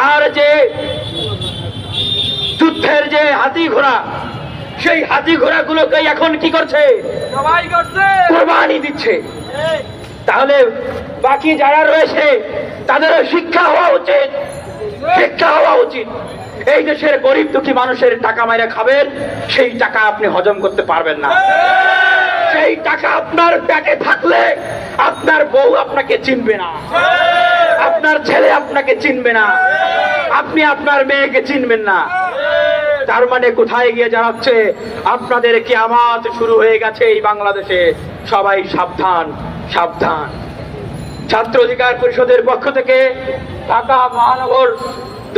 তার যে যুদ্ধের যে হাতি ঘোড়া সেই হাতি ঘোড়া গুলোকে এখন কি করছে? কোরবানি দিচ্ছে। তাহলে বাকি যারা রয়েছে তাদেরও শিক্ষা হওয়া উচিত। শিক্ষা হওয়া উচিত। এই দেশের গরিব দুঃখী মানুষের টাকা মাইরা খাবেন সেই টাকা আপনি হজম করতে পারবেন না। সেই টাকা আপনার পেটে থাকলে আপনার বউ আপনাকে চিনবে না। আপনার ছেলে আপনাকে চিনবে না। আপনি আপনার মেয়েকে চিনবেন না। তার মানে কোথায় গিয়ে জানাচ্ছে, আপনাদের কি আমাত শুরু হয়ে গেছে এই বাংলাদেশে। সবাই সাবধান সাবধান। ছাত্র অধিকার পরিষদের পক্ষ থেকে ঢাকা মহানগর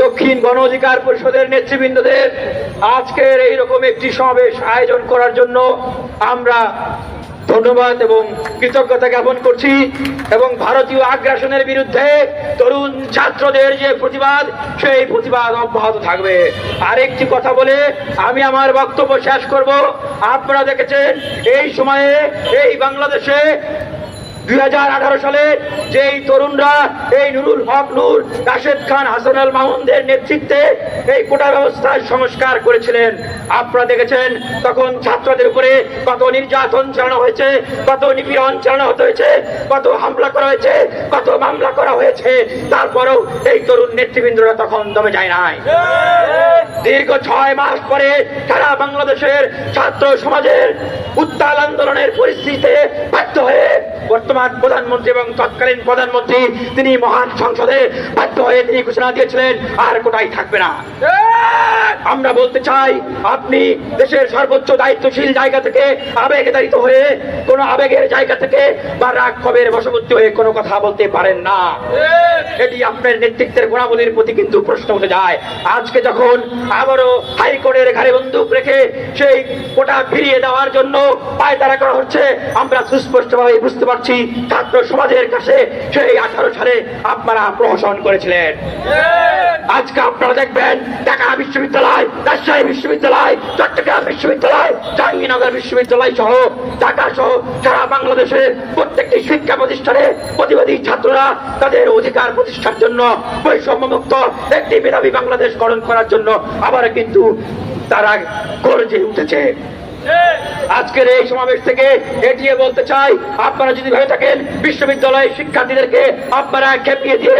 দক্ষিণ গণ অধিকার পরিষদের নেতৃবৃন্দদের আজকের এইরকম একটি সমাবেশ আয়োজন করার জন্য আমরা ধন্যবাদ এবং কৃতজ্ঞতা জ্ঞাপন করছি এবং ভারতীয় আগ্রাসনের বিরুদ্ধে তরুণ ছাত্রদের যে প্রতিবাদ, সেই প্রতিবাদ অব্যাহত থাকবে। আরেকটি কথা বলে আমি আমার বক্তব্য শেষ করব। আপনারা দেখেছেন, এই সময়ে এই বাংলাদেশে দু হাজার আঠারো সালে যেই তরুণরা, এই নুরুল হক নূর, রাশেদ খান, হাসান আল মামুনদের নেতৃত্বে এই কোটা ব্যবস্থার সংস্কার করেছিলেন। আপনারা দেখেছেন, তখন ছাত্রদের উপরে কত নির্যাতন চালানো হয়েছে, কত নিপীড়ন চালানো হতে হয়েছে, কত হামলা করা হয়েছে, কত মামলা করা হয়েছে। তারপরেও এই তরুণ নেতৃবৃন্দরা তখন দমে যায় নাই। দীর্ঘ ছয় মাস পরে সারা বাংলাদেশের ছাত্র সমাজের উত্তাল আন্দোলনের পরিস্থিতিতে বাধ্য হয়ে বর্তমান প্রধানমন্ত্রী এবং তৎকালীন প্রধানমন্ত্রী তিনি মহান সংসদে বাধ্য হয়ে তিনি ঘোষণা দিয়েছিলেন আর কোটাই থাকবে না। আমরা বলতে চাই আপনি দেশের সর্বোচ্চ দায়িত্বশীল জায়গা থেকে আবেগে দায়িত্ব হয়ে কোন আবেগের জায়গা থেকে বা রাগ ক্ষোভের বশবর্তী হয়ে কোনো কথা বলতে পারেন না। এটি আপনার নেতৃত্বের গুণাবলীর প্রতি কিন্তু প্রশ্ন উঠে যায়। আজকে যখন আবারও হাইকোর্টের ঘাড়ে বন্দুক রেখে সেই কোটা ফিরিয়ে দেওয়ার জন্য পায়তারা করা হচ্ছে। আমরা সুস্পষ্টভাবে বুঝতে পারছি, ছাত্র সমাজের কাছে সেই আঠারো সালে আপনারা প্রহসন করেছিলেন। আজকে আপনারা দেখবেন, ঢাকা বিশ্ববিদ্যালয়, রাজশাহী বিশ্ববিদ্যালয়, চট্টগ্রাম বিশ্ববিদ্যালয়, জাহাঙ্গীরনগর বিশ্ববিদ্যালয় সহ ঢাকা সহ সারা বাংলাদেশে প্রত্যেকটি শিক্ষা প্রতিষ্ঠানে প্রতিবাদী ছাত্ররা তাদের অধিকার প্রতিষ্ঠার জন্য বৈষম্যমুক্ত একটি মেধাবী বাংলাদেশ গঠন করার জন্য আবার কিন্তু তারা গর্জে উঠেছে। আজকের এই সমাবেশ থেকে এটিয়ে বলতে চাই আপনারা যদি ভেবে থাকেন বিশ্ববিদ্যালয়ের শিক্ষার্থীদেরকে আপনারা খেপিয়ে দিয়ে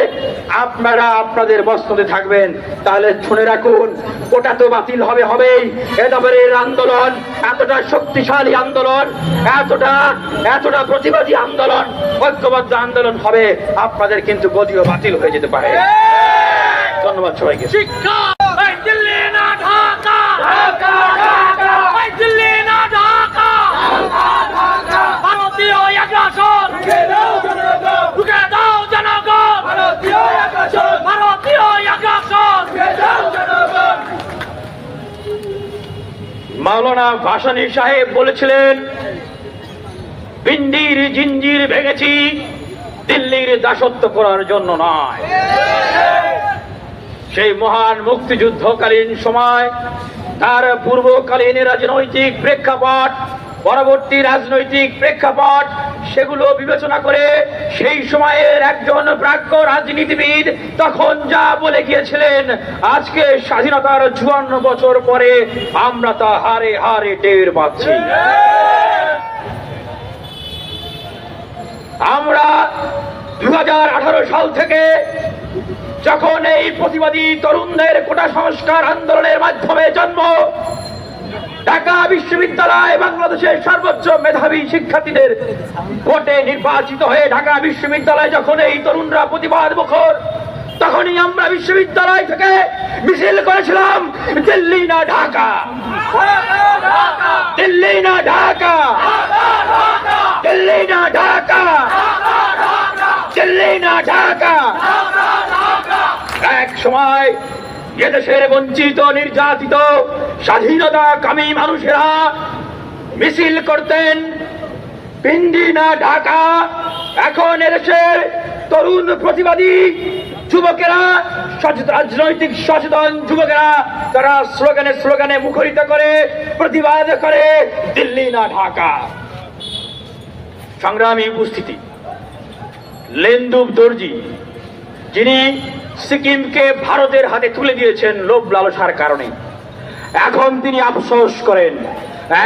আপনারা আপনাদের বস্ত্রতে থাকবেন। তাহলে শুনে রাখুন ওটা তো বাতিল হবে হবেই। এবারের আন্দোলন এতটা শক্তিশালী আন্দোলন এতটা এতটা প্রতিবাদী আন্দোলন ঐক্যবদ্ধ আন্দোলন হবে আপনাদের কিন্তু গদিও বাতিল হয়ে যেতে পারে। ধন্যবাদ সবাইকে। শিক্ষা! দিল্লি না ঢাকা ঢাকা! ঢাকা এই দিল্লি না ঢাকা ঢাকা ঢাকা ভারতীয় আগ্রাসন রুখে দাও জনগণ রুখে দাও জনগণ ভারতীয় আগ্রাসন ভারতীয় আগ্রাসন রুখে দাও জনগণ ভাসানী সাহেব বলেছিলেন পিন্ডির জিঞ্জির ভেঙেছি, দিল্লির দাসত্ব করার জন্য নয়। সেই মহান মুক্তিযুদ্ধকালীন সময়, তার পূর্বকালীন রাজনৈতিক প্রেক্ষাপট পরবর্তী রাজনৈতিক প্রেক্ষাপট সেগুলো বিবেচনা করে সেই সময়ের একজন প্রাজ্ঞ রাজনীতিবিদ তখন যা বলে গিয়েছিলেন, আজকে স্বাধীনতার চুয়ান্ন বছর পরে আমরা তা হারে হারে টের পাচ্ছি। আমরা দু হাজার আঠারো সাল থেকে যখন এই প্রতিবাদী তরুণদের কোটা সংস্কার আন্দোলনের মাধ্যমে জন্ম ঢাকা বিশ্ববিদ্যালয় বাংলাদেশের সর্বোচ্চ মেধাবী শিক্ষার্থীদের ভোটে নির্বাচিত হয়ে ঢাকা বিশ্ববিদ্যালয় যখন এই তরুণরা প্রতিবাদ মুখর, তখনই আমরা বিশ্ববিদ্যালয় থেকে মিছিল করেছিলাম, দিল্লি না ঢাকা। দিল্লি না ঢাকা। দিল্লি না ঢাকা। দিল্লি না ঢাকা। এক সময় এদেশের বঞ্চিত, নির্যাতিত স্বাধীনতা কামী মানুষেরা মিছিল করতেন। পিন্ডি না ঢাকা, এখন এদেশের তরুণ প্রতিবাদী যুবকেরা রাজনৈতিক সচেতন যুবকেরা, তারা স্লোগানে স্লোগানে মুখরিত করে, প্রতিবাদ করে দিল্লি না ঢাকা। সংগ্রামী উপস্থিতি লেন্দুব দর্জি, যিনি সিকিমকে ভারতের হাতে তুলে দিয়েছেন লোভ লালসার কারণে। এখন তিনি আফসোস করেন।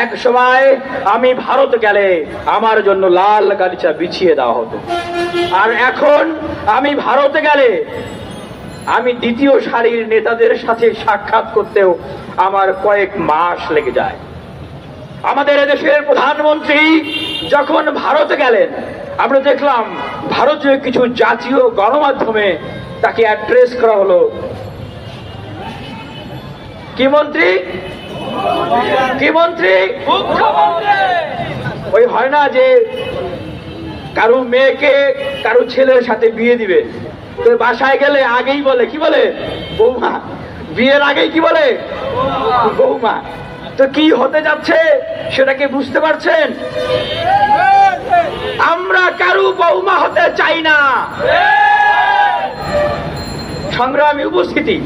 এক সময় আমি ভারত গেলে আমার জন্য লাল গালিচা বিছিয়ে দেওয়া হতো। আর এখন আমি ভারতে গেলে আমি দ্বিতীয় সারির নেতাদের সাথে সাক্ষাৎ করতেও আমার কয়েক মাস লেগে যায়। আমাদের দেশের প্রধানমন্ত্রী যখন ভারতে গেলেন, আমরা দেখলাম ভারতীয় কিছু জাতীয় গণমাধ্যমে তাকে অ্যাড্রেস করা হলো কি মন্ত্রী? কি মন্ত্রী? ওই হয় না যে কারও মেয়েকে কারও ছেলের সাথে বিয়ে দিবে। তো বাসায় গেলে আগেই বলে, কি বলে? বৌমা। বিয়ের আগেই কি বলে? বৌমা। তো কি হতে যাচ্ছে সেটাকে বুঝতে পারছেন? আমরা কারু বৌমা হতে চাই না। সংগ্রামী উপস্থিতি।